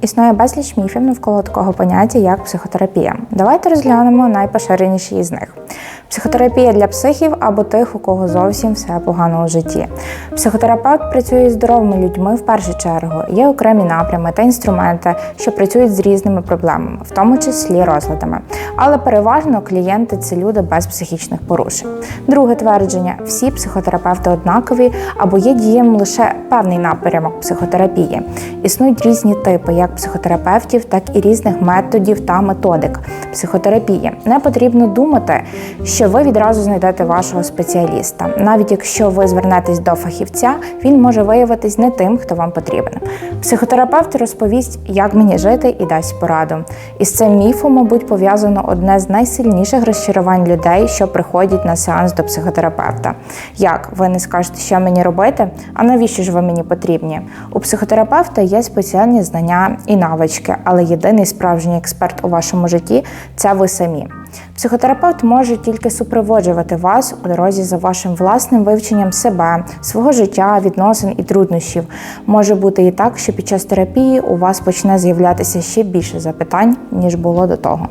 Існує безліч міфів навколо такого поняття, як психотерапія. Давайте розглянемо найпоширеніші із них. Психотерапія для психів або тих, у кого зовсім все погано у житті. Психотерапевт працює з здоровими людьми в першу чергу. Є окремі напрями та інструменти, що працюють з різними проблемами, в тому числі розладами. Але переважно клієнти це люди без психічних порушень. Друге твердження: всі психотерапевти однакові або є дієм лише певний напрямок психотерапії. Існують різні типи як психотерапевтів, так і різних методів та методик психотерапії. Не потрібно думати, що ви відразу знайдете вашого спеціаліста. Навіть якщо ви звернетесь до фахівця, він може виявитись не тим, хто вам потрібен. Психотерапевт розповість, як мені жити і дасть пораду. І з цим міфом, мабуть, пов'язано одне з найсильніших розчарувань людей, що приходять на сеанс до психотерапевта. Як ви не скажете, що мені робити? А навіщо ж ви мені потрібні? У психотерапевта є спеціальні знання і навички, але єдиний справжній експерт у вашому житті це ви самі. Психотерапевт може тільки супроводжувати вас у дорозі за вашим власним вивченням себе, свого життя, відносин і труднощів. Може бути і так, що під час терапії у вас почне з'являтися ще більше запитань, ніж було до того.